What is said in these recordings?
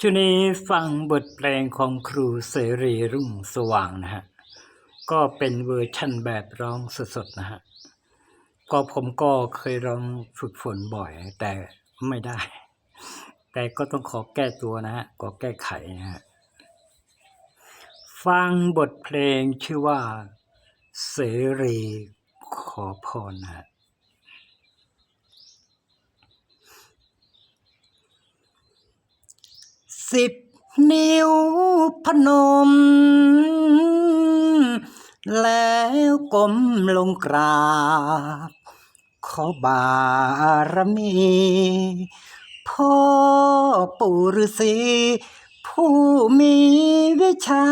ช่วงนี้ฟังบทเพลงของครูเสรีรุ่งสว่างนะฮะ ก็เป็นเวอร์ชั่นแบบร้องสดๆนะฮะ ก็ผมก็เคยร้องฝึกฝนบ่อย แต่ไม่ได้ แต่ก็ต้องขอแก้ตัวนะฮะก็แก้ไขนะฮะ ฟังบทเพลงชื่อว่า เสรีขอพรนะฮะ สิบนิ้วพนม แล้วก้มลงกราบ ขอบารมี พ่อปู่ฤาษีผู้มีวิชา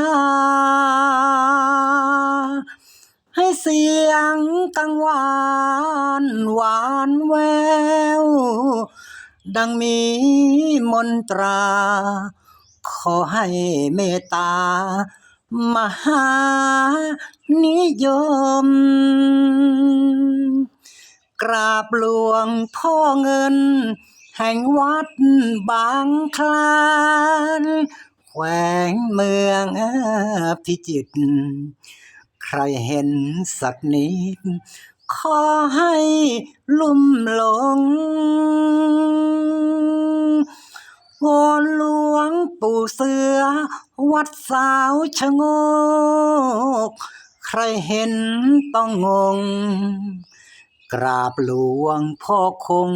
ให้เสียงกังวาน หวานแวว ดังมีมนตรา ขอให้เมตตา มหานิยม กราบหลวงพ่อเงิน แห่งวัดบางคลานแขวงเมืองพิจิตรใครเห็นสักนิดขอให้ลุ่มหลง วอนหลวงปู่เสือ วัดสาวชะโงก ใครเห็นต้องงง กราบหลวงพ่อคง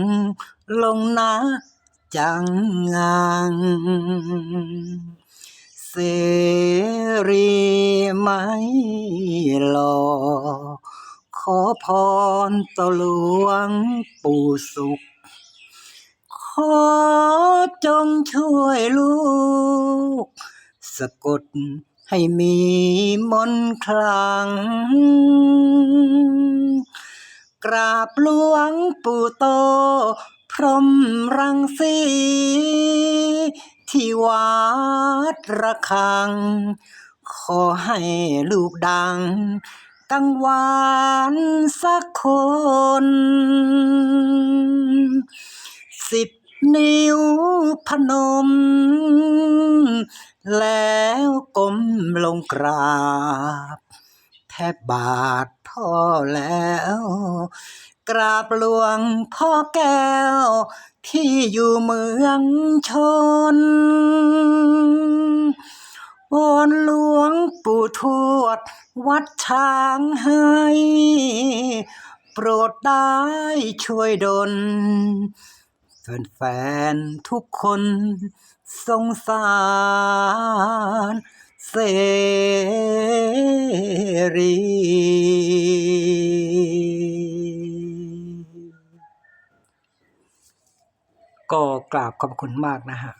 ลงนะจังงัง เสรีไม่หลอขอพรต่อหลวงปู่สุขข อจงช่วยลูก สะกดให้มีมนคลัง กราบหลวงปู่โต พรมรังสี ที่วัดระฆัง ขอให้ลูกดังกังวานสักคน สิบ นิ้วพนม แล้วก้มลงกราบ แทบบาทพ่อแล้ว กราบหลวงพ่อแก้ว ที่อยู่เมืองชนวอนหลวงปู่ทวด วัดช้างให้โปรดได้ช่วยดล แฟนๆทุกคนสงสารเสรีก็กราบขอบคุณมากนะฮะ